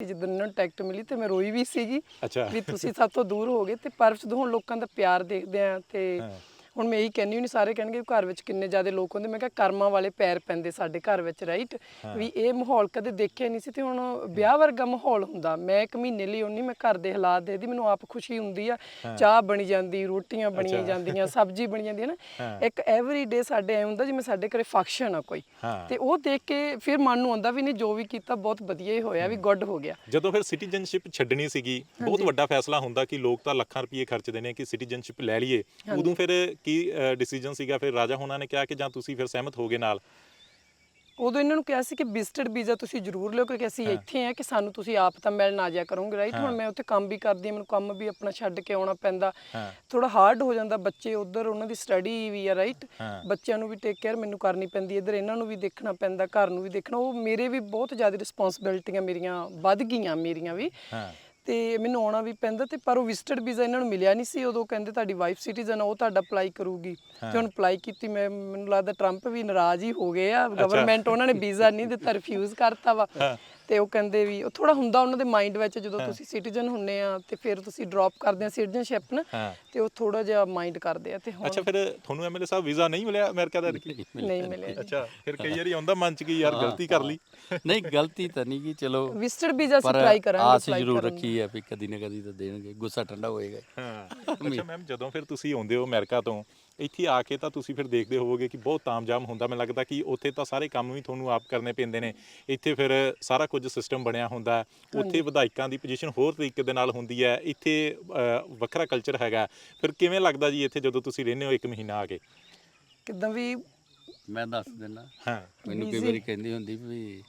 ਜਿੱਦਣ ਇਹਨਾਂ ਨੂੰ ਟਿਕਟ ਮਿਲੀ ਤੇ ਮੈਂ ਰੋਈ ਵੀ ਸੀਗੀ ਅੱਛਾ ਵੀ ਤੁਸੀਂ ਸਾਡੇ ਤੋਂ ਦੂਰ ਹੋ ਗਏ ਤੇ ਪਰ ਜਦੋਂ ਹੁਣ ਲੋਕਾਂ ਦਾ ਪਿਆਰ ਦੇਖਦੇ ਆ ਤੇ। ਹੁਣ ਮੈਂ ਇਹੀ ਕਹਿੰਦੀ ਹੁੰਦੀ ਸਾਰੇ ਕਹਿਣਗੇ ਘਰ ਵਿੱਚ ਕਿੰਨੇ ਜ਼ਿਆਦਾ ਲੋਕ ਹੁੰਦੇ ਮੈਂ ਕਿਹਾ ਕਰਮਾਂ ਵਾਲੇ ਪੈਰ ਪੈਂਦੇ ਸਾਡੇ ਘਰ ਵਿੱਚ ਰਾਈਟ ਵੀ ਇਹ ਮਾਹੌਲ ਕਦੇ ਦੇਖਿਆ ਨਹੀਂ ਸੀ ਤੇ ਹੁਣ ਵਿਆਹ ਵਰਗਾ ਮਾਹੌਲ ਹੁੰਦਾ। ਮੈਂ ਇੱਕ ਮਹੀਨੇ ਲਈ ਹੁੰਨੀ ਮੈਂ ਘਰ ਦੇ ਹਾਲਾਤ ਦੇਖਦੀ ਮੈਨੂੰ ਆਪ ਖੁਸ਼ੀ ਹੁੰਦੀ ਆ। ਚਾਹ ਬਣੀ ਜਾਂਦੀ ਰੋਟੀਆਂ ਬਣੀਆਂ ਜਾਂਦੀਆਂ ਸਬਜ਼ੀ ਬਣੀ ਜਾਂਦੀ ਹੈ। ਨਾ। ਇੱਕ ਐਵਰੀ ਡੇ ਸਾਡੇ ਐ ਹੁੰਦਾ ਜਿਵੇਂ ਸਾਡੇ ਘਰੇ ਫੰਕਸ਼ਨ ਆ ਕੋਈ। ਤੇ ਉਹ ਦੇਖ ਕੇ ਫਿਰ ਮਨ ਨੂੰ ਆਉਂਦਾ ਵੀ ਨਹੀਂ ਜੋ ਵੀ ਕੀਤਾ ਬਹੁਤ ਵਧੀਆ ਹੀ ਹੋਇਆ ਵੀ ਗੁੱਡ ਹੋ ਗਿਆ। ਜਦੋਂ ਫਿਰ ਸਿਟੀਜ਼ਨਸ਼ਿਪ ਛੱਡਣੀ ਸੀਗੀ ਬਹੁਤ ਵੱਡਾ ਫੈਸਲਾ ਹੁੰਦਾ ਕਿ ਲੋਕ ਤਾਂ ਲੱਖਾਂ ਰੁਪਏ ਖਰਚਦੇ ਨੇ ਕਿ ਸਿਟੀਜ਼ਨਸ਼ਿਪ ਲੈ ਲਈਏ। ਉਦੋਂ ਫਿਰ ਕੀ ਡਿਸੀਜਨ ਸੀਗਾ? ਫਿਰ ਰਾਜਾ ਹੋਣਾ ਨੇ ਕਿਹਾ ਕਿ ਜਾਂ ਤੁਸੀਂ ਫਿਰ ਸਹਿਮਤ ਹੋ ਗਏ ਨਾਲ? ਉਦੋਂ ਇਹਨਾਂ ਨੂੰ ਕਿਹਾ ਸੀ ਕਿ ਵਿਜ਼ਟਡ ਵੀਜ਼ਾ ਤੁਸੀਂ ਜ਼ਰੂਰ ਲਿਓ ਕਿਉਂਕਿ ਅਸੀਂ ਇੱਥੇ ਆ ਕਿ ਸਾਨੂੰ ਤੁਸੀਂ ਆਪ ਤਾਂ ਮਿਲਣ ਆ ਜਾਇਆ ਕਰੋਗੇ ਰਾਈਟ ਹੁਣ ਮੈਂ ਉੱਥੇ ਕੰਮ ਵੀ ਕਰਦੀ ਮੈਨੂੰ ਕੰਮ ਵੀ ਆਪਣਾ ਛੱਡ ਕੇ ਆਉਣਾ ਪੈਂਦਾ। ਥੋੜਾ ਹਾਰਡ ਹੋ ਜਾਂਦਾ ਬੱਚੇ ਉਧਰ ਉਹਨਾਂ ਦੀ ਸਟੱਡੀ ਵੀ ਆ ਰਾਈਟ। ਬੱਚਿਆਂ ਨੂੰ ਵੀ ਟੇਕ ਕੇਅਰ ਮੈਨੂੰ ਕਰਨੀ ਪੈਂਦੀ ਇੱਧਰ ਇਹਨਾਂ ਨੂੰ ਵੀ ਦੇਖਣਾ ਪੈਂਦਾ ਘਰ ਨੂੰ ਵੀ ਦੇਖਣਾ। ਉਹ ਮੇਰੇ ਵੀ ਬਹੁਤ ਜ਼ਿਆਦਾ ਰਿਸਪੌਂਸਿਬਿਲਟੀਆਂ ਮੇਰੀਆਂ ਵੱਧ ਗਈਆਂ ਮੇਰੀਆਂ ਵੀ। ਹਾਂ। ਤੇ ਮੈਨੂੰ ਆਉਣਾ ਵੀ ਪੈਂਦਾ ਤੇ ਪਰ ਉਹ ਵਿਜ਼ਟਡ ਵੀਜ਼ਾ ਇਹਨਾਂ ਨੂੰ ਮਿਲਿਆ ਨਹੀਂ ਸੀ ਉਦੋਂ ਕਹਿੰਦੇ ਤੁਹਾਡੀ ਵਾਈਫ ਸਿਟੀਜ਼ਨ ਆ ਉਹ ਤੁਹਾਡਾ ਅਪਲਾਈ ਕਰੂਗੀ। ਤੇ ਹੁਣ ਅਪਲਾਈ ਕੀਤੀ ਮੈਂ ਮੈਨੂੰ ਲੱਗਦਾ ਟਰੰਪ ਵੀ ਨਾਰਾਜ਼ ਹੀ ਹੋ ਗਏ ਆ। ਗਵਰਨਮੈਂਟ ਉਹਨਾਂ ਨੇ ਵੀਜ਼ਾ ਨਹੀਂ ਦਿੱਤਾ ਰਿਫਿਊਜ਼ ਕਰਤਾ ਵਾ। ਤੇ ਉਹ ਕਹਿੰਦੇ ਵੀ ਉਹ ਥੋੜਾ ਹੁੰਦਾ ਉਹਨਾਂ ਦੇ ਮਾਈਂਡ ਵਿੱਚ ਜਦੋਂ ਤੁਸੀਂ ਸਿਟੀਜ਼ਨ ਹੁੰਨੇ ਆ ਤੇ ਫਿਰ ਤੁਸੀਂ ਡ੍ਰੌਪ ਕਰਦੇ ਆ ਸਿਟੀਜ਼ਨਸ਼ਿਪ ਨਾ ਤੇ ਉਹ ਥੋੜਾ ਜਿਹਾ ਮਾਈਂਡ ਕਰਦੇ ਆ ਤੇ ਹੁਣ ਅੱਛਾ ਫਿਰ ਤੁਹਾਨੂੰ ਐਮਐਲਏ ਸਾਹਿਬ ਵੀਜ਼ਾ ਨਹੀਂ ਮਿਲਿਆ ਅਮਰੀਕਾ ਦਾ? ਨਹੀਂ ਮਿਲਿਆ ਅੱਛਾ ਫਿਰ ਕਈ ਵਾਰੀ ਆਉਂਦਾ ਮਨ ਚ ਕਿ ਯਾਰ ਗਲਤੀ ਕਰ ਲਈ। ਨਹੀਂ ਗਲਤੀ ਤਾਂ ਨਹੀਂ ਕਿ ਚਲੋ। ਵਿਜ਼ਟਡ ਵੀਜ਼ਾ ਅਸੀਂ ਟਰਾਈ ਕਰਾਂਗੇ ਆਸ ਜ਼ਰੂਰ। ਰੱਖੀ ਹੈ ਵੀ ਕਦੀ ਨਾ ਕਦੀ ਤਾਂ ਦੇਣਗੇ ਗੁੱਸਾ ਠੰਡਾ ਹੋਏਗਾ ਹਾਂ। ਅੱਛਾ ਮੈਮ ਜਦੋਂ ਫਿਰ ਤੁਸੀਂ ਆਉਂਦੇ ਹੋ ਅਮਰੀਕਾ ਤੋਂ ਇੱਥੇ ਆ ਕੇ ਤਾਂ ਤੁਸੀਂ ਫਿਰ ਦੇਖਦੇ ਹੋਵੋਗੇ ਕਿ ਬਹੁਤ ਤਾਮਜਾਮ ਹੁੰਦਾ। ਮੈਨੂੰ ਲੱਗਦਾ ਕਿ ਉੱਥੇ ਤਾਂ ਸਾਰੇ ਕੰਮ ਵੀ ਤੁਹਾਨੂੰ ਆਪ ਕਰਨੇ ਪੈਂਦੇ ਨੇ। ਇੱਥੇ ਫਿਰ ਸਾਰਾ ਕੁਝ ਸਿਸਟਮ ਬਣਿਆ ਹੁੰਦਾ। ਉੱਥੇ ਵਿਧਾਇਕਾਂ ਦੀ ਪੋਜੀਸ਼ਨ ਹੋਰ ਤਰੀਕੇ ਦੇ ਨਾਲ ਹੁੰਦੀ ਹੈ। ਇੱਥੇ ਵੱਖਰਾ ਕਲਚਰ ਹੈਗਾ। ਫਿਰ ਕਿਵੇਂ ਲੱਗਦਾ ਜੀ ਇੱਥੇ ਜਦੋਂ ਤੁਸੀਂ ਰਹਿੰਦੇ ਹੋ ਇੱਕ ਮਹੀਨਾ ਆ ਕੇ? ਕਿਦਾਂ ਵੀ ਮੈਂ ਦੱਸ ਦਿੰਦਾ। ਹਾਂ। ਮੈਨੂੰ ਕਈ ਵਾਰੀ ਕਹਿੰਦੀ ਹੁੰਦੀ ਵੀ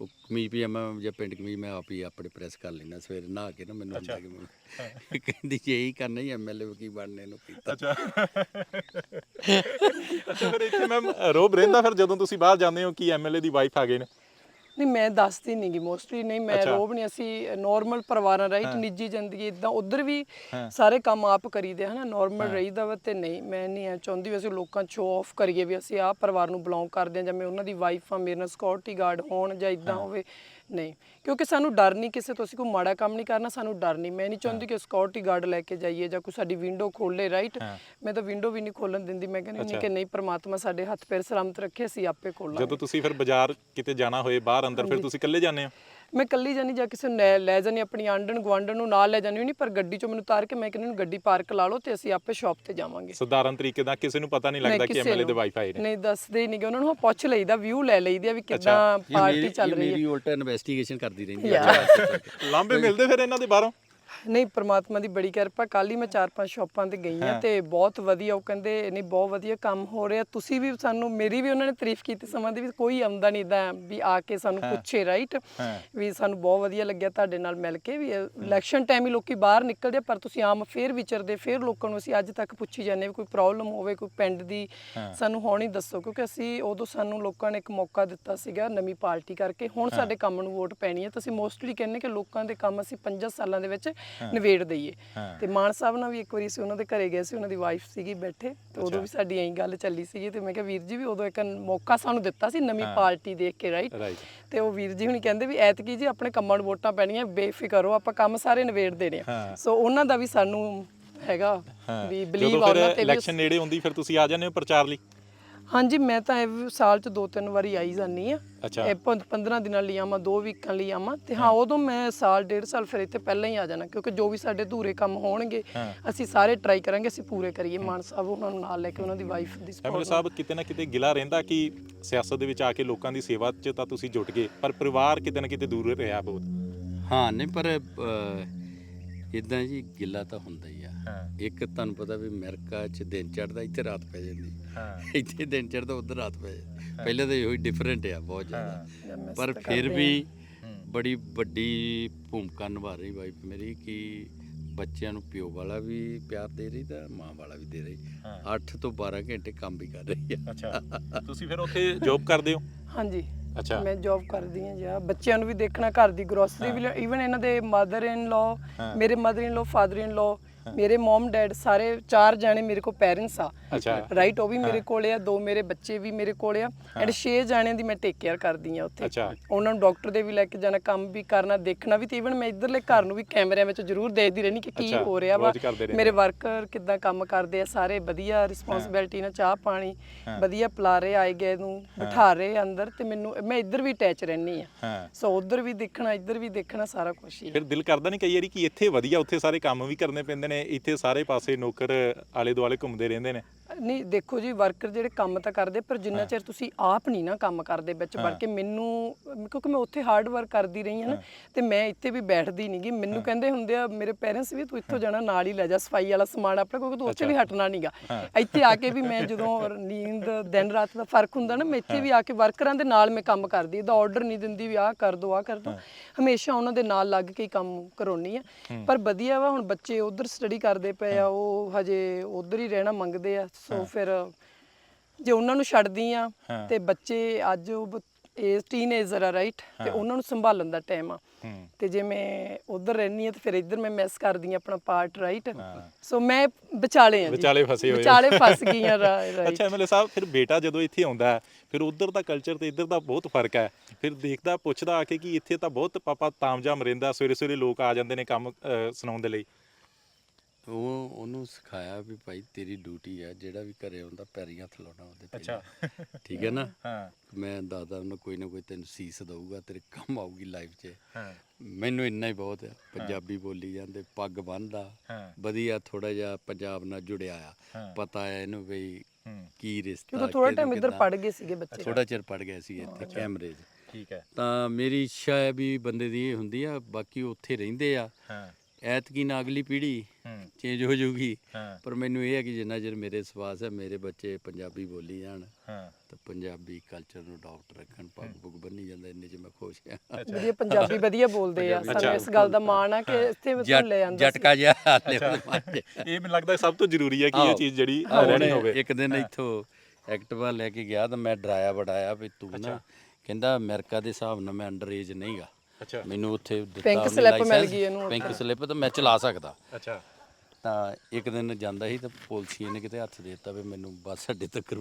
ਉਹ ਕਮੀਜ਼ ਪਜਾਮਾ ਜਾਂ ਪਿੰਡ ਕਮੀਜ਼ ਮੈਂ ਆਪ ਹੀ ਆਪਣੇ ਪ੍ਰੈਸ ਕਰ ਲੈਣਾ ਸਵੇਰੇ ਨਹਾ ਕੇ ਨਾ ਮੈਨੂੰ ਹੁੰਦਾ ਕਿ ਮੈਂ ਕਹਿੰਦੀ ਜੇ ਇਹੀ ਕਰਨਾ ਹੀ ਐਮਐਲਏ ਕੀ ਬਣਨੇ ਨੂੰ ਕੀਤਾ। ਅੱਛਾ। ਅੱਛਾ ਫਿਰ ਇੱਥੇ ਮੈਮ ਰੋਬ ਰਹਿੰਦਾ ਫਿਰ ਜਦੋਂ ਤੁਸੀਂ ਬਾਹਰ ਜਾਂਦੇ ਹੋ ਕਿ ਐਮਐਲਏ ਦੀ ਵਾਈਫ ਆ ਗਏ ਨੇ? ਨਹੀਂ ਮੈਂ ਦੱਸਦੀ ਨਹੀਂ ਗੀ ਮੋਸਟਲੀ ਨਹੀਂ ਮੈਂ। ਰੋਬ ਨਹੀਂ ਅਸੀਂ ਨਾਰਮਲ ਪਰਿਵਾਰਾਂ ਰਾਈਟ ਨਿੱਜੀ ਜ਼ਿੰਦਗੀ ਇਦਾਂ ਉਧਰ ਵੀ ਸਾਰੇ ਕੰਮ ਆਪ ਕਰੀਦੇ ਹਨਾ? ਨਾਰਮਲ ਰਹੀਦਾ ਵਾ ਤੇ ਨਹੀਂ ਮੈਂ ਨਹੀਂ ਐ ਚਾਹੁੰਦੀ ਵੀ ਅਸੀਂ ਲੋਕਾਂ ਸ਼ੋ ਆਫ ਕਰੀਏ ਵੀ ਅਸੀਂ ਆਹ ਪਰਿਵਾਰ ਨੂੰ ਬਿਲੋਂਗ ਕਰਦੇ ਹਾਂ ਜਾਂ ਮੈਂ ਉਹਨਾਂ ਦੀ ਵਾਈਫ ਆ ਮੇਰੇ ਨਾਲ ਸਿਕਿਉਰਿਟੀ ਗਾਰਡ ਹੋਣ ਜਾਂ ਇਦਾਂ ਹੋਵੇ ਨਹੀਂ। ਕਿਉਂਕਿ ਸਾਨੂੰ ਡਰ ਨਹੀਂ ਕਿਸੇ ਤੋਂ ਅਸੀਂ ਕੋਈ ਮਾੜਾ ਕੰਮ ਨਹੀਂ ਕਰਨਾ ਸਾਨੂੰ ਡਰ ਨਹੀਂ ਮੈਂ ਨਹੀਂ ਚਾਹੁੰਦੀ ਕਿ ਸਿਕਿਉਰਿਟੀ ਗਾਰਡ ਲੈ ਕੇ ਜਾਈਏ ਜਾਂ ਕੋਈ ਸਾਡੀ ਵਿੰਡੋ ਖੋਲੇ ਰਾਈਟ ਮੈਂ ਤਾਂ ਵਿੰਡੋ ਵੀ ਨਹੀਂ ਖੋਲਣ ਦਿੰਦੀ। ਮੈਂ ਕਹਿੰਦੀ ਹੁੰਦੀ ਕਿ ਨਹੀਂ ਪ੍ਰਮਾਤਮਾ ਸਾਡੇ ਹੱਥ ਪੈਰ ਸਲਾਮਤ ਰੱਖੇ ਅਸੀਂ ਆਪੇ ਖੋਲਾਂਗੇ। ਜਦੋਂ ਤੁਸੀਂ ਫਿਰ ਬਾਜ਼ਾਰ ਕਿਤੇ ਜਾਣਾ ਹੋਏ ਬਾਹਰ ਅੰਦਰ ਫਿਰ ਤੁਸੀਂ ਇਕੱਲੇ ਜਾਂਦੇ ਹੋ? ਮੈਂ ਕੱਲੀ ਜਾਨੀ ਜਾਂ ਕਿਸੇ ਨੂੰ ਲੈ- ਲੈ ਜਾਨੀ ਆਪਣੀ ਆਂਡਣ ਗਵਾਂਡਣ ਨੂੰ ਨਾਲ ਲੈ ਜਾਨੀ ਨਹੀਂ ਪਰ ਗੱਡੀ ਚੋਂ ਮੈਨੂੰ ਉਤਾਰ ਕੇ ਮੈਂ ਕਹਿੰਦੀ ਨੂੰ ਗੱਡੀ ਪਾਰਕ ਲਾ ਲਓ ਤੇ ਅਸੀਂ ਆਪੇ ਸ਼ਾਪ ਤੇ ਜਾਵਾਂਗੇ। ਸਧਾਰਨ ਤਰੀਕੇ ਦਾ ਕਿਸੇ ਨੂੰ ਪਤਾ ਨਹੀਂ ਲੱਗਦਾ ਕਿ ਐਮਐਲਏ ਦੇ ਨੂੰ। ਵਾਈਫ ਆਏ ਨੇ। ਨਹੀਂ ਦੱਸਦੇ ਹੀ ਨਹੀਂਗੇ ਉਹਨਾਂ ਨੂੰ ਪੁੱਛ ਲਈਦਾ ਵਿਊ ਲੈ ਲਈਦੀ ਆ ਵੀ ਕਿੱਦਾਂ ਪਾਰਟੀ ਚੱਲ ਰਹੀ ਹੈ। ਮੇਰੀ ਉਲਟਾ ਇਨਵੈਸਟੀਗੇਸ਼ਨ ਕਰਦੀ ਰਹਿੰਦੀ. ਹੈ ਲਾਂਬੇ ਮਿਲਦੇ ਫਿਰ ਇਹਨਾਂ ਦੇ ਬਾਹਰੋਂ? ਨਹੀਂ ਪ੍ਰਮਾਤਮਾ ਦੀ ਬੜੀ ਕਿਰਪਾ ਕੱਲ ਹੀ ਮੈਂ ਚਾਰ ਪੰਜ ਸ਼ਾਪਾਂ ਤੇ ਗਈ ਆ ਤੇ ਬਹੁਤ ਵਧੀਆ ਉਹ ਕਹਿੰਦੇ ਨਹੀਂ ਬਹੁਤ ਵਧੀਆ ਕੰਮ ਹੋ ਰਿਹਾ। ਤੁਸੀਂ ਵੀ ਸਾਨੂੰ ਮੇਰੀ ਵੀ ਉਹਨਾਂ ਨੇ ਤਾਰੀਫ ਕੀਤੀ ਸਮਾਂ ਦੀ ਵੀ ਕੋਈ ਆਉਂਦਾ ਨਹੀਂ ਇਦਾਂ ਵੀ ਆ ਕੇ ਸਾਨੂੰ ਪੁੱਛੇ ਰਾਈਟ। ਵੀ ਸਾਨੂੰ ਬਹੁਤ ਵਧੀਆ ਲੱਗਿਆ ਤੁਹਾਡੇ ਨਾਲ ਮਿਲ ਕੇ ਵੀ ਇਲੈਕਸ਼ਨ ਟਾਈਮ ਹੀ ਲੋਕੀ ਬਾਹਰ ਨਿਕਲਦੇ ਪਰ ਤੁਸੀਂ ਆਮ ਫੇਰ ਵਿਚਰਦੇ ਫੇਰ ਲੋਕਾਂ ਨੂੰ ਅਸੀਂ ਅੱਜ ਤੱਕ ਪੁੱਛੀ ਜਾਂਦੇ ਵੀ ਕੋਈ ਪ੍ਰੋਬਲਮ ਹੋਵੇ ਕੋਈ ਪਿੰਡ ਦੀ ਸਾਨੂੰ ਹੁਣ ਹੀ ਦੱਸੋ ਕਿਉਂਕਿ ਅਸੀਂ ਉਦੋਂ ਸਾਨੂੰ ਲੋਕਾਂ ਨੇ ਇੱਕ ਮੌਕਾ ਦਿੱਤਾ ਸੀਗਾ ਨਵੀਂ ਪਾਰਟੀ ਕਰਕੇ। ਹੁਣ ਸਾਡੇ ਕੰਮ ਨੂੰ ਵੋਟ ਪੈਣੀ ਹੈ। ਤਾਂ ਅਸੀਂ ਮੋਸਟਲੀ ਕਹਿੰਦੇ ਕਿ ਲੋਕਾਂ ਦੇ ਕੰਮ ਅਸੀਂ 5 ਸਾਲਾਂ ਦੇ ਵਿੱਚ ਨਿਬੇੜ ਦਈਏ। ਤੇ ਮਾਨ ਸਾਹਿਬ ਨਾਲ ਵੀ ਇੱਕ ਵਾਰੀ ਅਸੀਂ ਉਹਨਾਂ ਦੇ ਘਰੇ ਗਏ ਸੀ ਉਹਨਾਂ ਦੀ ਵਾਈਫ ਸੀਗੀ ਬੈਠੇ ਤੇ ਉਦੋਂ ਵੀ ਸਾਡੀ ਐਂ ਗੱਲ ਚੱਲੀ ਸੀਗੀ ਤੇ ਮੈਂ ਕਿਹਾ ਵੀਰ ਜੀ ਵੀ ਉਦੋਂ ਇੱਕ ਮੌਕਾ ਸਾਨੂੰ ਦਿੱਤਾ ਸੀ ਨਵੀਂ ਪਾਰਟੀ ਦੇਖ ਕੇ ਰਾਈਟ ਤੇ ਉਹ ਵੀਰ ਜੀ ਹੁਣੀ ਕਹਿੰਦੇ ਵੀ ਐਤਕੀ ਜੀ ਆਪਣੇ ਕੰਮਾਂ ਨੂੰ ਵੋਟਾਂ ਪੈਣੀਆਂ ਬੇਫਿਕਰ ਹੋ ਆਪਾਂ ਕੰਮ ਸਾਰੇ ਨਿਬੇੜ ਦੇਣੇ ਆ। ਸੋ ਉਹਨਾਂ ਦਾ ਵੀ ਸਾਨੂੰ ਹੈਗਾ ਵੀ ਬਲੀਵ ਜਦੋਂ ਆ ਫਿਰ ਉਹਨਾਂ ਤੇ ਇਲੈਕਸ਼ਨ ਨੇੜੇ ਹੁੰਦੀ ਫਿਰ ਤੁਸੀਂ ਆ ਜਾਂਦੇ ਹੋ ਪ੍ਰਚਾਰ ਲਈ। ਹਾਂਜੀ ਮੈਂ ਤਾਂ ਇਹ ਸਾਲ ਚ ਦੋ ਤਿੰਨ ਵਾਰੀ ਆਈ ਜਾਂਦੀ ਆ ਅੱਛਾ। ਇਹ 15 ਦਿਨਾਂ ਲਈ ਆਵਾਂ ਦੋ ਵੀਕਾਂ ਲਈ ਆਵਾਂ ਤੇ ਹਾਂ ਉਦੋਂ ਮੈਂ ਸਾਲ ਡੇਢ ਸਾਲ ਫਿਰ ਇੱਥੇ ਪਹਿਲਾਂ ਹੀ ਆ ਜਾਣਾ ਕਿਉਂਕਿ ਜੋ ਵੀ ਸਾਡੇ ਅਧੂਰੇ ਕੰਮ ਹੋਣਗੇ ਅਸੀਂ ਸਾਰੇ ਟਰਾਈ ਕਰਾਂਗੇ ਅਸੀਂ ਪੂਰੇ ਕਰੀਏ। ਮਾਨ ਸਾਹਿਬ ਉਹਨਾਂ ਨੂੰ ਨਾਲ ਲੈ ਕੇ ਉਹਨਾਂ ਦੀ ਵਾਈਫ ਦੀ ਐਮਐਲਏ support ਸਾਹਿਬ ਕਿਤੇ ਨਾ ਕਿਤੇ ਗਿਲਾ ਰਹਿੰਦਾ ਕਿ ਸਿਆਸਤ ਦੇ ਵਿੱਚ ਆ ਕੇ ਲੋਕਾਂ ਦੀ ਸੇਵਾ 'ਚ ਤਾਂ ਤੁਸੀਂ ਜੁਟ ਗਏ ਪਰ ਪਰਿਵਾਰ ਕਿਤੇ ਨਾ ਕਿਤੇ ਦੂਰ ਰਿਹਾ ਬਹੁਤ। ਹਾਂ ਨਹੀਂ ਪਰ ਇਦਾਂ ਜੀ ਗਿੱਲਾ ਤਾਂ ਹੁੰਦਾ ਹੀ ਆ। ਹਾਂ। ਇੱਕ ਤੁਹਾਨੂੰ ਪਤਾ ਵੀ ਅਮਰੀਕਾ 'ਚ ਦਿਨ ਚੜਦਾ ਇੱਥੇ ਰਾਤ ਪੈ ਜਾਂਦੀ। ਹਾਂ। ਇੱਥੇ ਦਿਨ ਚੜਦਾ ਉਧਰ ਰਾਤ ਪੈ ਜਾਂਦੀ। ਪਹਿਲੇ ਤਾਂ ਇਹੋ ਹੀ ਡਿਫਰੈਂਟ ਆ ਬਹੁਤ ਜ਼ਿਆਦਾ। ਪਰ ਫਿਰ ਵੀ ਬੜੀ ਵੱਡੀ ਭੂਮਿਕਾ ਨਿਭਾ ਰਹੀ ਵਾਈਫ ਮੇਰੀ ਕਿ ਬੱਚਿਆਂ ਨੂੰ ਪਿਓ ਵਾਲਾ ਵੀ ਪਿਆਰ ਦੇ ਰਹੀ ਤਾਂ ਮਾਂ ਵਾਲਾ ਵੀ ਦੇ ਰਹੀ। ਹਾਂ। 8 ਤੋਂ 12 ਘੰਟੇ ਕੰਮ ਵੀ ਕਰ ਰਹੀ ਆ। ਅੱਛਾ। ਤੁਸੀਂ ਫਿਰ ਉੱਥੇ ਜੌਬ ਕਰਦੇ ਹੋ? ਹਾਂਜੀ। ਅੱਛਾ। ਮੈਂ ਜੌਬ ਕਰਦੀ ਹਾਂ ਜਾਂ ਬੱਚਿਆਂ ਨੂੰ ਵੀ ਦੇਖਣਾ ਘਰ ਦੀ ਗਰੋਸਰੀ ਵੀ ਈਵਨ ਇਹਨਾਂ ਦੇ ਮਦਰ ਇਨ ਲਾ ਮੇਰੇ ਮਦਰ ਇਨ ਲਾ ਫਾਦਰ ਇਨ ਲਾ ਮੇਰੇ ਮਮ ਡੈਡ ਸਾਰੇ ਚਾਰ ਜਾਣੇ ਮੇਰੇ ਕੋਲ ਪੈਰੈਂਟਸ ਆ। ਅੱਛਾ। ਰਾਈਟ ਉਹ ਵੀ ਮੇਰੇ ਕੋਲੇ ਆ ਦੋ ਮੇਰੇ ਬੱਚੇ ਵੀ ਮੇਰੇ ਕੋਲੇ ਆ। ਐਂਡ 6 ਜਾਣਿਆਂ ਦੀ ਮੈਂ ਟੇਕ ਕੇਅਰ ਕਰਦੀ ਆ ਉੱਥੇ। ਅੱਛਾ। ਉਹਨਾਂ ਨੂੰ ਡਾਕਟਰ ਦੇ ਵੀ ਲੈ ਕੇ ਜਾਣਾ ਕੰਮ ਵੀ ਕਰਨਾ ਦੇਖਣਾ ਵੀ ਤੇ ਇਵਨ ਮੈਂ ਇਧਰਲੇ ਘਰ ਨੂੰ ਵੀ ਕੈਮਰਿਆਂ ਵਿੱਚ ਜ਼ਰੂਰ ਦੇਖਦੀ ਰਹਿਣੀ ਕਿ ਕੀ ਹੋ ਰਿਹਾ ਵਾ। ਮੇਰੇ ਵਰਕਰ ਕਿੱਦਾਂ ਕੰਮ ਕਰਦੇ ਆ ਸਾਰੇ ਵਧੀਆ ਰਿਸਪੌਂਸਿਬਿਲਟੀ ਨਾਲ ਚਾਹ ਪਾਣੀ ਵਧੀਆ ਪਿਲਾ ਰਹੇ ਆਏ ਗਏ ਨੂੰ ਬਿਠਾ ਰਹੇ ਅੰਦਰ ਤੇ ਮੈਨੂੰ ਮੈਂ ਇੱਧਰ ਵੀ ਅਟੈਚ ਰਹਿਣੀ ਆ। ਸੋ ਉਧਰ ਵੀ ਦੇਖਣਾ ਇੱਧਰ ਵੀ ਦੇਖਣਾ ਸਾਰਾ ਕੁਝ ਹੀ। ਫਿਰ ਦਿਲ ਕਰਦਾ ਨਹੀਂ ਕਈ ਵਾਰੀ ਕਿ ਇੱਥੇ ਵਧੀਆ ਉੱਥੇ ਸਾਰੇ ਕੰਮ ਵੀ ਕਰਨੇ ਪੈਂਦੇ ਨੇ ਇੱਥੇ ਸਾਰੇ ਪਾਸੇ ਨੌਕਰ ਆਲੇ ਦੁਆਲੇ ਘੁੰਮਦੇ ਰਹਿੰਦੇ ਨੇ। ਨਹੀਂ ਦੇਖੋ ਜੀ ਵਰਕਰ ਜਿਹੜੇ ਕੰਮ ਤਾਂ ਕਰਦੇ ਪਰ ਜਿੰਨਾ ਚਿਰ ਤੁਸੀਂ ਆਪ ਨਹੀਂ ਨਾ ਕੰਮ ਕਰਦੇ ਵਿੱਚ ਵੜ ਕੇ ਮੈਨੂੰ ਕਿਉਂਕਿ ਮੈਂ ਉੱਥੇ ਹਾਰਡ ਵਰਕ ਕਰਦੀ ਰਹੀ ਹਾਂ ਨਾ ਤੇ ਮੈਂ ਇੱਥੇ ਵੀ ਬੈਠਦੀ ਨਹੀਂਗੀ ਮੈਨੂੰ ਕਹਿੰਦੇ ਹੁੰਦੇ ਆ ਮੇਰੇ ਪੇਰੈਂਟਸ ਵੀ ਤੂੰ ਇੱਥੋਂ ਜਾਣਾ ਨਾਲ ਹੀ ਲੈ ਜਾ ਸਫ਼ਾਈ ਵਾਲਾ ਸਮਾਨ ਆਪਣਾ ਕਿਉਂਕਿ ਤੂੰ ਉੱਥੇ ਵੀ ਹਟਣਾ ਨਹੀਂਗਾ ਇੱਥੇ ਆ ਕੇ ਵੀ ਮੈਂ ਜਦੋਂ ਨੀਂਦ ਦਿਨ ਰਾਤ ਦਾ ਫ਼ਰਕ ਹੁੰਦਾ ਨਾ ਮੈਂ ਇੱਥੇ ਵੀ ਆ ਕੇ ਵਰਕਰਾਂ ਦੇ ਨਾਲ ਮੈਂ ਕੰਮ ਕਰਦੀ ਇਹਦਾ ਆਰਡਰ ਨਹੀਂ ਦਿੰਦੀ ਵੀ ਆਹ ਕਰ ਦੋ ਆਹ ਕਰ ਦੋ। ਹਮੇਸ਼ਾ ਉਹਨਾਂ ਦੇ ਨਾਲ ਲੱਗ ਕੇ ਕੰਮ ਕਰਾਉਣੀ ਆ ਪਰ ਵਧੀਆ ਵਾ ਹੁਣ ਬੱਚੇ ਉਧਰ ਸਟੱਡੀ ਕਰਦੇ ਪਏ ਆ ਉਹ ਹਜੇ ਉਧਰ ਹੀ ਰਹਿਣਾ ਮੰਗਦੇ ਆ ਸੋ ਫਿਰ ਜੇ ਉਹਨਾਂ ਨੂੰ ਛੱਡਦੀ ਆ ਹਾਂ। ਤੇ ਬੱਚੇ ਅੱਜ ਉਹ ਏਜ ਟੀਨੇਜਰ ਆ ਰਾਈਟ ਤੇ ਉਹਨਾਂ ਨੂੰ ਸੰਭਾਲਣ ਦਾ ਟਾਈਮ ਆ। ਹੂੰ। ਤੇ ਜੇ ਮੈਂ ਉਧਰ ਰਹਿਣੀ ਆ ਤੇ ਫਿਰ ਇੱਧਰ ਮੈਂ ਮਿਸ ਕਰਦੀ ਆ ਆਪਣਾ ਪਾਰਟ ਰਾਈਟ ਸੋ ਮੈਂ ਵਿਚਾਲੇ ਆ ਜੀ। ਵਿਚਾਲੇ ਫਸੇ ਹੋਏ ਹੋ। ਵਿਚਾਲੇ ਫਸ ਗਈ ਆ ਰਾਈਟ ਅੱਛਾ ਐਮਐਲਏ ਸਾਹਿਬ ਫਿਰ ਬੇਟਾ ਜਦੋਂ ਇੱਥੇ ਆਉਂਦਾ ਹੈ, ਫਿਰ ਉਧਰ ਦਾ ਕਲਚਰ ਤੇ ਇੱਧਰ ਦਾ ਬਹੁਤ ਫ਼ਰਕ ਹੈ। ਫਿਰ ਦੇਖਦਾ ਪੁੱਛਦਾ ਆ ਕੇ ਕਿ ਇੱਥੇ ਤਾਂ ਬਹੁਤ ਪਾਪਾ ਤਾਮਜਾਮ ਰਹਿੰਦਾ ਸਵੇਰੇ ਸਵੇਰੇ ਲੋਕ ਆ ਜਾਂਦੇ ਨੇ ਕੰਮ ਅਹ, ਸੁਣਾਉਣ ਦੇ ਲਈ। ਉਹ ਉਹਨੂੰ ਸਿਖਾਇਆ ਵੀ ਭਾਈ ਤੇਰੀ ਡਿਊਟੀ ਆ ਜਿਹੜਾ ਵੀ ਘਰੇ ਆਉਂਦਾ ਪੈਰੀਂ ਹੱਥ ਲਾਉਣਾ ਉਹਦੇ ਪਹਿਲਾਂ। ਠੀਕ ਹੈ ਨਾ? ਹਾਂ। ਮੈਂ ਦਾਦਾ ਨੂੰ ਕੋਈ ਨਾ ਕੋਈ ਤੈਨੂੰ ਸੀਸ ਦਊਗਾ ਤੇਰੇ ਕੰਮ ਆਊਗੀ ਲਾਈਫ 'ਚ। ਹਾਂ। ਮੈਨੂੰ ਇੰਨਾ ਹੀ ਬਹੁਤ ਆ ਪੰਜਾਬੀ ਬੋਲੀ ਜਾਂਦੇ ਪੱਗ ਬੰਨਦਾ ਹਾਂ। ਵਧੀਆ ਥੋੜਾ ਜਿਹਾ ਪੰਜਾਬ ਨਾਲ ਜੁੜਿਆ ਆ। ਹਾਂ। ਪਤਾ ਆ ਇਹਨੂੰ ਵੀ ਹੂੰ। ਕੀ ਰਿਸ਼ਤਾ ਕਿਉਂਕਿ ਥੋੜਾ ਟਾਈਮ ਇੱਧਰ। ਪੜ ਗਏ ਸੀਗੇ ਬੱਚੇ ਥੋੜਾ ਚਿਰ ਪੜ ਗਿਆ ਸੀ ਇੱਥੇ ਕੈਮਰੇ 'ਚ। ਠੀਕ ਹੈ। ਤਾਂ ਮੇਰੀ ਇੱਛਾ ਹੈ ਵੀ ਬੰਦੇ ਦੀ ਇਹ ਹੁੰਦੀ ਆ ਬਾਕੀ ਉੱਥੇ ਰਹਿੰਦੇ ਆ। ਹਾਂ। ਐਤਕੀ ਨਾ ਅਗਲੀ ਪੀੜ੍ਹੀ ਹੂੰ। ਚੇਂਜ ਹੋ ਜਾਊਗੀ। ਹਾਂ। ਪਰ ਮੈਨੂੰ ਇਹ ਹੈ ਕਿ ਜਿੰਨਾ ਚਿਰ ਮੇਰੇ ਸਵਾਸ ਹੈ ਮੇਰੇ ਬੱਚੇ ਪੰਜਾਬੀ ਬੋਲੀ ਜਾਣ ਹਾਂ। ਤਾਂ ਪੰਜਾਬੀ ਕਲਚਰ ਨੂੰ ਡਾਕਟਰ ਰੱਖਣ ਪੱਗ ਪੁੱਗ ਬੰਨੀ ਜਾਂਦਾ ਇੰਨੇ ਚ ਮੈਂ ਖੁਸ਼ ਹਾਂ। ਵਧੀਆ ਪੰਜਾਬੀ ਵਧੀਆ ਬੋਲਦੇ ਆ। ਸਾਨੂੰ ਇਸ ਗੱਲ ਦਾ ਮਾਣ ਆ ਕਿ ਇੱਥੇ ਵੀ ਤੁਹਾਨੂੰ ਲੈ ਆਂਦਾ ਜਟਕਾ ਜਿਹਾ ਹਾਲੇ ਉਹਦੇ ਮਨ 'ਚ। ਇਹ ਮੈਨੂੰ ਲੱਗਦਾ ਸਭ ਤੋਂ ਜ਼ਰੂਰੀ ਹੈ ਕਿ ਇਹ ਆਹੋ। ਚੀਜ਼ ਜਿਹੜੀ ਆਹ ਰਹਿਣੀ ਹੋਵੇ। ਇੱਕ ਦਿਨ ਇੱਥੋਂ ਐਕਟਿਵਾ ਲੈ ਕੇ ਗਿਆ ਤਾਂ ਮੈਂ ਡਰਾਇਆ ਬੜਾਇਆ ਵੀ ਤੂੰ ਨਾ ਕਹਿੰਦਾ ਅਮਰੀਕਾ ਦੇ ਹਿਸਾਬ ਨਾਲ ਮੈਂ ਅੰਡਰ ਏਜ ਨਹੀਂਗਾ। ਅੱਛਾ। ਮੈਨੂੰ ਉੱਥੇ ਦਿੱਤਾ ਉਹਨੇ slip ਮਿਲ license, ਗਈ ਇਹਨੂੰ ਪਿੰਕ ਸਲਿੱਪ ਤਾਂ ਮੈਂ ਚਲਾ ਸਕਦਾ। ਅੱਛਾ। ਤਾਂ ਇੱਕ ਦਿਨ ਜਾਂਦਾ ਸੀ ਤਾਂ ਪੁਲਿਸੀਏ ਨੇ ਕਿਤੇ ਹੱਥ ਦੇ ਦਿੱਤਾ ਵੀ ਮੈਨੂੰ ਬੱਸ ਅੱਡੇ ਤੱਕ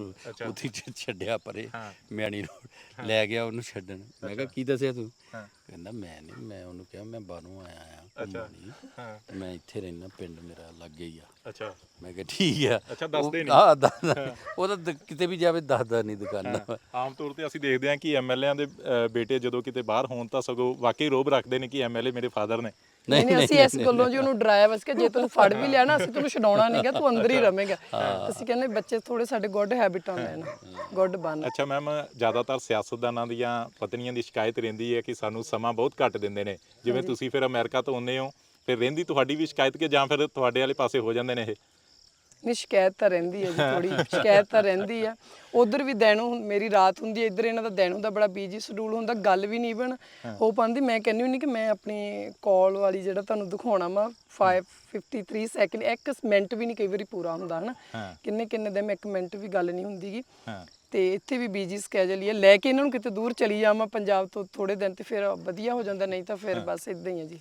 ਉੱਥੇ ਛ- ਛੱਡਿਆ ਪਰੇ ਹਾਂ। ਮਿਆਣੀ ਰੋਡ ਲੈ ਗਿਆ ਉਹਨੂੰ ਛੱਡਣ। ਮੈਂ ਕਿਹਾ ਕੀ ਦੱਸਿਆ ਤੂੰ? ਹਾਂ। ਕਹਿੰਦਾ ਮੈਂ ਨਹੀਂ ਮੈਂ ਉਹਨੂੰ ਕਿਹਾ ਮੈਂ ਬਾਹਰੋਂ ਆਇਆ ਆ ਅੱਛਾ। ਘੁੰਮਣੀ ਹਾਂ। ਤੇ ਮੈਂ ਇੱਥੇ ਰਹਿਣਾ ਪਿੰਡ ਮੇਰਾ ਲਾਗੇ ਹੀ ਆ। ਅੱਛਾ। ਮੈਂ ਕਿਹਾ ਠੀਕ ਆ। ਅੱਛਾ, ਦੱਸਦੇ ਉਹ- ਨੀ? ਹਾਂ ਦੱਸਦਾ ਉਹ ਤਾਂ ਦ- ਕਿਤੇ ਵੀ ਜਾਵੇ ਦੱਸਦਾ ਨਹੀਂ ਦੁਕਾਨਾਂ। ਆਮ ਤੌਰ ਤੇ ਅਸੀਂ ਦੇਖਦੇ ਹਾਂ ਕਿ ਐਮਐਲਏਆਂ ਦੇ ਬੇਟੇ ਜਦੋਂ ਕਿਤੇ ਬਾਹਰ ਹੋਣ ਤਾਂ ਸਗੋਂ ਵਾਕਈ ਰੋਬ ਰੱਖਦੇ ਨੇ ਕਿ ਐਮਐਲਏ ਮੇਰੇ ਫਾਦਰ ਨੇ। ਨਹੀਂ ਨਹੀਂ ਅਸੀਂ ਇਸ ਗੱਲੋਂ ਜੀ ਉਹਨੂੰ ਡਰਾਇਆ ਬਸ ਕਿ ਜੇ ਤੈਨੂੰ ਫੜ ਵੀ ਲਿਆ ਨਾ ਅਸੀਂ ਤੈਨੂੰ ਛਡਾਉਣਾ ਨਹੀਂਗਾ ਤੂੰ ਅੰਦਰ ਹੀ ਰਵੇਂਗਾ। ਅਸੀਂ ਕਹਿੰਦੇ ਬੱਚੇ ਥੋੜੇ ਸਾਡੇ ਗੁੱਡ ਹੈਬਿਟਾਂ ਲੈਣ ਗੁੱਡ ਬਣ। ਅੱਛਾ ਮੈਮ ਜ਼ਿਆਦਾਤਰ ਸਿਆਸਤਦਾਨਾਂ ਦੀਆਂ ਪਤਨੀਆਂ ਦੀ ਸ਼ਿਕਾਇਤ ਰਹਿੰਦੀ ਹੈ ਕਿ ਸਾਨੂੰ ਸਮਾਂ ਬਹੁਤ ਘੱਟ ਦਿੰਦੇ ਨੇ। ਜਿਵੇਂ ਤੁਸੀਂ ਫਿਰ ਅਮਰੀਕਾ ਤੋਂ ਆਉਂਦੇ ਹੋ ਫਿਰ ਰਹਿੰਦੀ ਤੁਹਾਡੀ ਵੀ ਸ਼ਿਕਾਇਤ ਕਿ ਜਾਂ ਫਿਰ ਤੁਹਾਡੇ ਵਾਲੇ ਪਾਸੇ ਹੋ ਜਾਂਦੇ ਨੇ ਇਹ? ਨਹੀਂ ਸ਼ਿਕਾਇਤ ਤਾਂ ਰਹਿੰਦੀ ਹੈ ਜੀ ਥੋੜੀ ਸ਼ਿਕਾਇਤ ਤਾਂ ਰਹਿੰਦੀ ਆ। ਉਧਰ ਵੀ ਦਿਨ ਹੁੰ- ਮੇਰੀ ਰਾਤ ਹੁੰਦੀ ਹੈ ਇੱਧਰ ਇਹਨਾਂ ਦਾ ਦਿਨ ਹੁੰਦਾ ਬੜਾ ਬੀਜੀ ਸ਼ਡਿਊਲ ਹੁੰਦਾ ਗੱਲ ਵੀ ਨਹੀਂ ਬਣ ਹੋ। ਪਾਉਂਦੀ। ਮੈਂ ਕਹਿੰਦੀ ਹੁੰਦੀ ਕਿ ਮੈਂ ਆਪਣੀ ਕਾਲ ਵਾਲੀ ਜਿਹੜਾ ਤੁਹਾਨੂੰ ਦਿਖਾਉਣਾ ਵਾ 553 ਸੈਕਿੰਡ ਇੱਕ ਮਿੰਟ ਵੀ ਨਹੀਂ ਕਈ ਵਾਰੀ ਪੂਰਾ ਹੁੰਦਾ ਹਨਾ। ਕਿੰਨੇ ਕਿੰਨੇ ਦਿਨ ਇੱਕ ਮਿੰਟ ਵੀ ਗੱਲ ਨਹੀਂ ਹੁੰਦੀਗੀ ਤੇ ਇੱਥੇ ਵੀ ਬੀਜੀ ਸਕੇਜਲ ਹੀ ਹੈ ਲੈ ਕੇ ਇਹਨਾਂ ਨੂੰ ਕਿਤੇ ਦੂਰ ਚਲੀ ਜਾਵਾਂ ਪੰਜਾਬ ਤੋਂ ਥੋੜੇ ਦਿਨ ਤੇ ਫਿਰ ਵਧੀਆ ਹੋ ਜਾਂਦਾ ਨਹੀਂ ਤਾਂ ਫਿਰ ਬਸ ਇਦਾਂ ਹੀ ਹੈ ਜੀ।